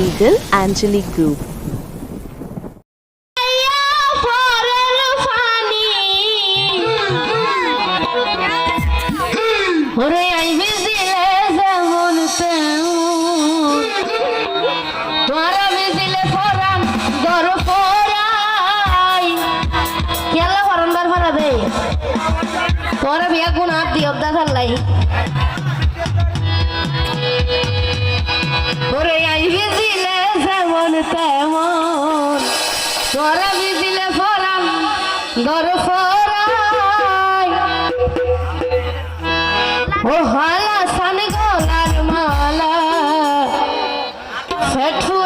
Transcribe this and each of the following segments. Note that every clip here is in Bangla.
Eagle Angelic Group. তোর বিয়া কোন হাত দি অবদা থাল্লাই ওরে তেমন আমি দিলে ফরাম দর ফরাই। ও হালা সান গলার মালা ফেঠুরে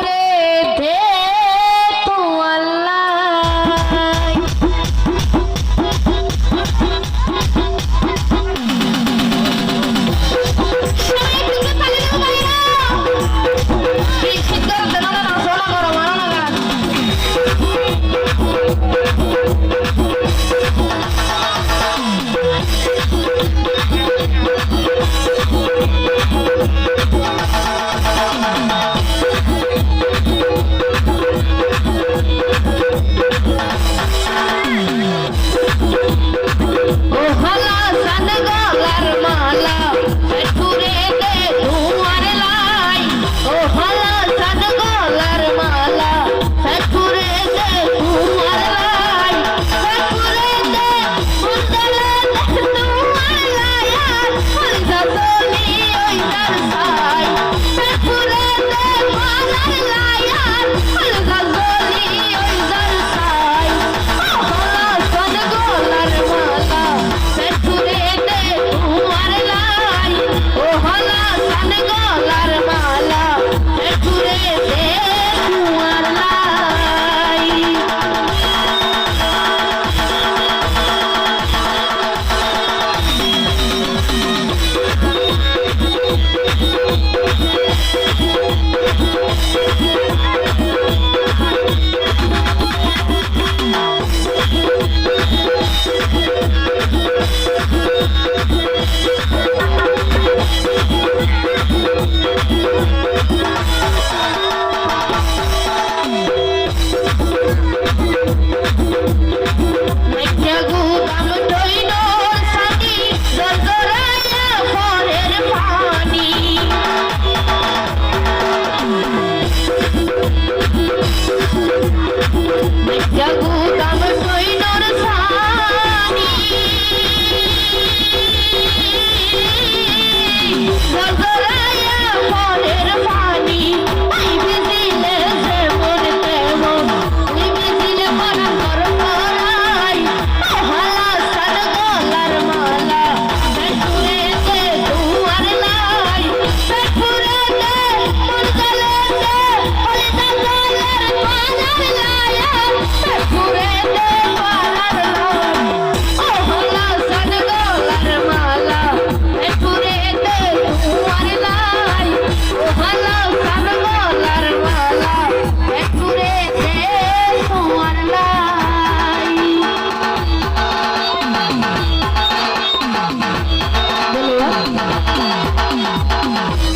Jago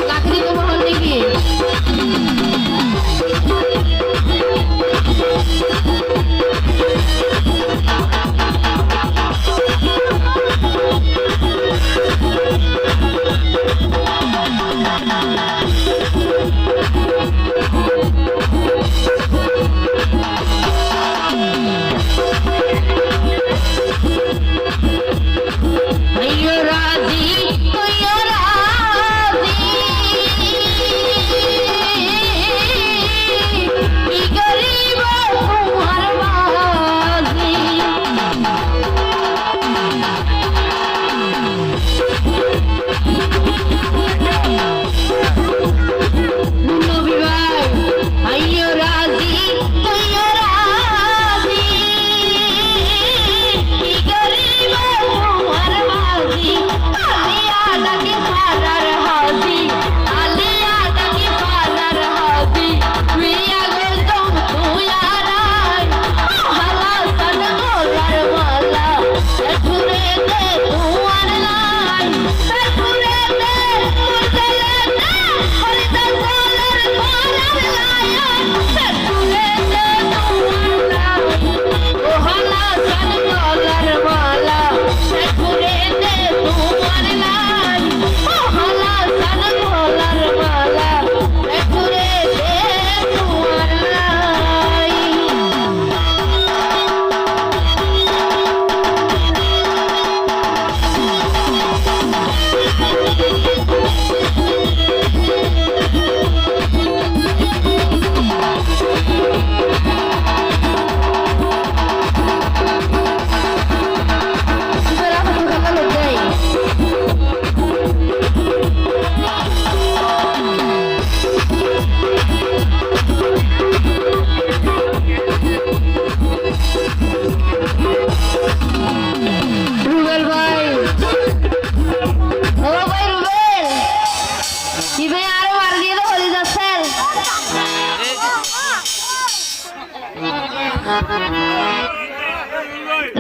কাকে দেবো।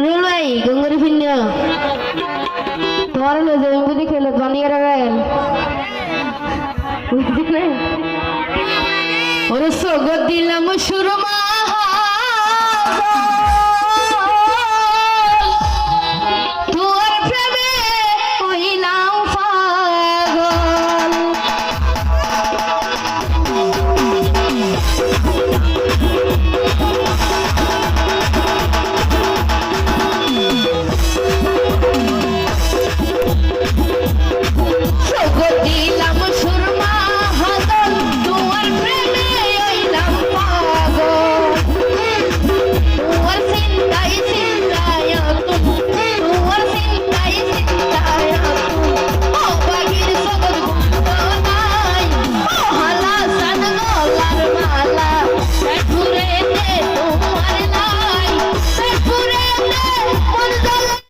রুল ভাই গঙ্গরি ভিন্ন। তোমার হলো জমি বুঝি খেলে বানিয়ে রাখেন। বুঝলি ওরে সগত দিলাম সুরমা।